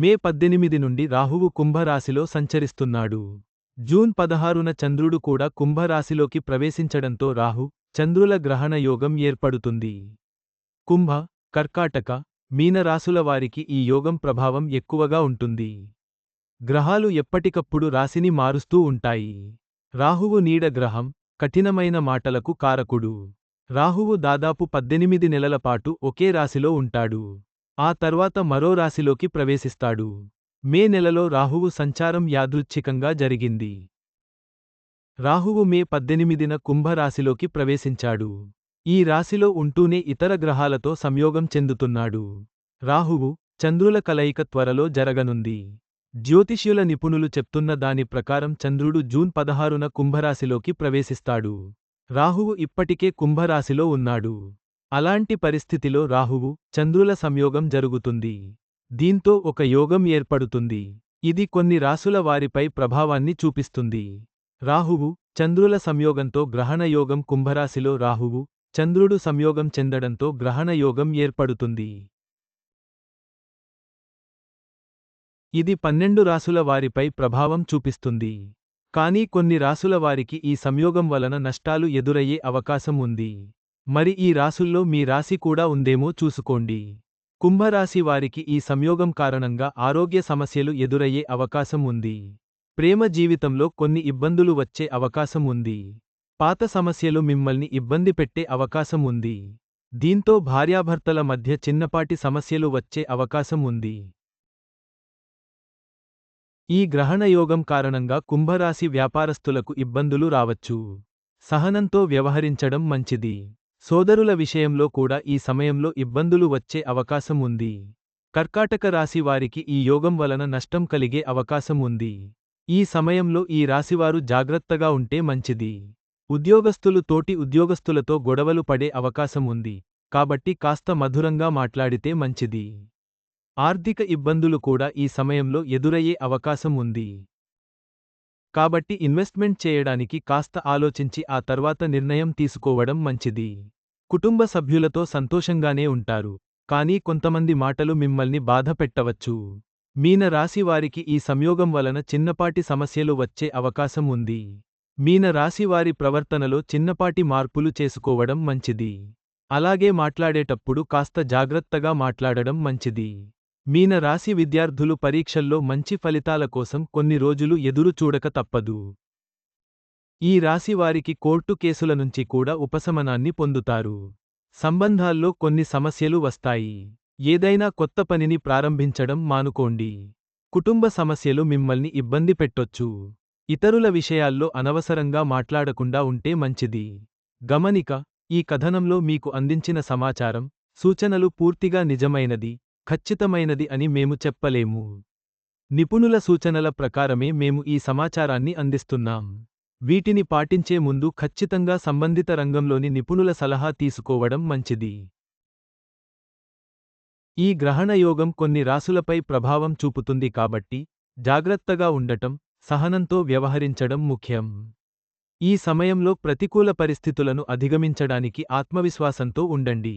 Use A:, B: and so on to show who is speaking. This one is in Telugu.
A: మే పద్దెనిమిది నుండి రాహువు కుంభరాశిలో సంచరిస్తున్నాడు. జూన్ పదహారున చంద్రుడు కూడా కుంభరాశిలోకి ప్రవేశించడంతో రాహు చంద్రుల గ్రహణ యోగం ఏర్పడుతుంది. కుంభ కర్కాటక మీనరాశుల వారికి ఈ యోగం ప్రభావం ఎక్కువగా ఉంటుంది. గ్రహాలు ఎప్పటికప్పుడు రాశిని మారుస్తూ ఉంటాయి. రాహువు నీడ గ్రహం కఠినమైన మాటలకు కారకుడు. రాహువు దాదాపు పద్దెనిమిది నెలల పాటు ఒకే రాశిలో ఉంటాడు. ఆ తర్వాత మరో రాశిలోకి ప్రవేశిస్తాడు. మే నెలలో రాహువు సంచారం యాదృచ్ఛికంగా జరిగింది. రాహువు మే పద్దెనిమిదిన కుంభరాశిలోకి ప్రవేశించాడు. ఈ రాశిలో ఉంటూనే ఇతర గ్రహాలతో సంయోగం చెందుతున్నాడు. రాహువు చంద్రుల కలయిక త్వరలో జరగనుంది. జ్యోతిష్యుల నిపుణులు చెప్తున్న దాని ప్రకారం చంద్రుడు జూన్ పదహారున కుంభరాశిలోకి ప్రవేశిస్తాడు. రాహువు ఇప్పటికే కుంభరాశిలో ఉన్నాడు. అలాంటి పరిస్థితిలో రాహువు చంద్రుల సంయోగం జరుగుతుంది. దీంతో ఒక యోగం ఏర్పడుతుంది. ఇది కొన్ని రాసుల వారిపై ప్రభావాన్ని చూపిస్తుంది. రాహువు చంద్రుల సంయోగంతో గ్రహణయోగం కుంభరాశిలో రాహువు చంద్రుడు సంయోగం చెందడంతో గ్రహణయోగం ఏర్పడుతుంది. ఇది పన్నెండు రాసుల వారిపై ప్రభావం చూపిస్తుంది. కానీ కొన్ని రాసుల వారికి ఈ సంయోగం వలన నష్టాలు ఎదురయ్యే అవకాశం ఉంది. మరి ఈ రాసుల్లో మీ రాశి కూడా ఉందేమో చూసుకోండి. కుంభరాశి వారికి ఈ సంయోగం కారణంగా ఆరోగ్య సమస్యలు ఎదురయ్యే అవకాశం ఉంది. ప్రేమ జీవితంలో కొన్ని ఇబ్బందులు వచ్చే అవకాశం ఉంది. పాత సమస్యలు మిమ్మల్ని ఇబ్బంది పెట్టే అవకాశం ఉంది. దీంతో భార్యాభర్తల మధ్య చిన్నపాటి సమస్యలు వచ్చే అవకాశం ఉంది. ఈ గ్రహణయోగం కారణంగా కుంభరాశి వ్యాపారస్తులకు ఇబ్బందులు రావచ్చు. సహనంతో వ్యవహరించడం మంచిది. సోదరుల విషయంలో కూడా ఈ సమయంలో ఇబ్బందులు వచ్చే అవకాశం ఉంది. కర్కాటక రాశి వారికి ఈ యోగం వలన నష్టం కలిగే అవకాశం ఉంది. ఈ సమయంలో ఈ రాశివారు జాగ్రత్తగా ఉంటే మంచిది. ఉద్యోగస్తులు తోటి ఉద్యోగస్తులతో గొడవలు పడే అవకాశం ఉంది. కాబట్టి కాస్త మధురంగా మాట్లాడితే మంచిది. ఆర్థిక ఇబ్బందులు కూడా ఈ సమయంలో ఎదురయ్యే అవకాశం ఉంది. కాబట్టి ఇన్వెస్ట్మెంట్ చేయడానికి కాస్త ఆలోచించి ఆ తర్వాత నిర్ణయం తీసుకోవడం మంచిది. కుటుంబ సభ్యులతో సంతోషంగానే ఉంటారు. కానీ కొంతమంది మాటలు మిమ్మల్ని బాధ పెట్టవచ్చు. మీన రాశివారికి ఈ సంయోగం వలన చిన్నపాటి సమస్యలు వచ్చే అవకాశం ఉంది. మీన రాశివారి ప్రవర్తనలో చిన్నపాటి మార్పులు చేసుకోవడం మంచిది. అలాగే మాట్లాడేటప్పుడు కాస్త జాగ్రత్తగా మాట్లాడడం మంచిది. మీన రాశి విద్యార్థులు పరీక్షల్లో మంచి ఫలితాల కోసం కొన్ని రోజులు ఎదురు చూడక తప్పదు. ఈ రాశివారికి కోర్టు కేసుల నుంచి కూడా ఉపశమనాన్ని పొందుతారు. సంబంధాల్లో కొన్ని సమస్యలు వస్తాయి. ఏదైనా కొత్త పనిని ప్రారంభించడం మానుకోండి. కుటుంబ సమస్యలు మిమ్మల్ని ఇబ్బంది పెట్టొచ్చు. ఇతరుల విషయాల్లో అనవసరంగా మాట్లాడకుండా ఉంటే మంచిది. గమనిక ఈ కథనంలో మీకు అందించిన సమాచారం సూచనలు పూర్తిగా నిజమైనది ఖచ్చితమైనది అని మేము చెప్పలేము. నిపుణుల సూచనల ప్రకారమే మేము ఈ సమాచారాన్ని అందిస్తున్నాం. వీటిని పాటించే ముందు ఖచ్చితంగా సంబంధిత రంగంలోని నిపుణుల సలహా తీసుకోవడం మంచిది. ఈ గ్రహణయోగం కొన్ని రాసులపై ప్రభావం చూపుతుంది కాబట్టి జాగ్రత్తగా ఉండటం సహనంతో వ్యవహరించడం ముఖ్యం. ఈ సమయంలో ప్రతికూల పరిస్థితులను అధిగమించడానికి ఆత్మవిశ్వాసంతో ఉండండి.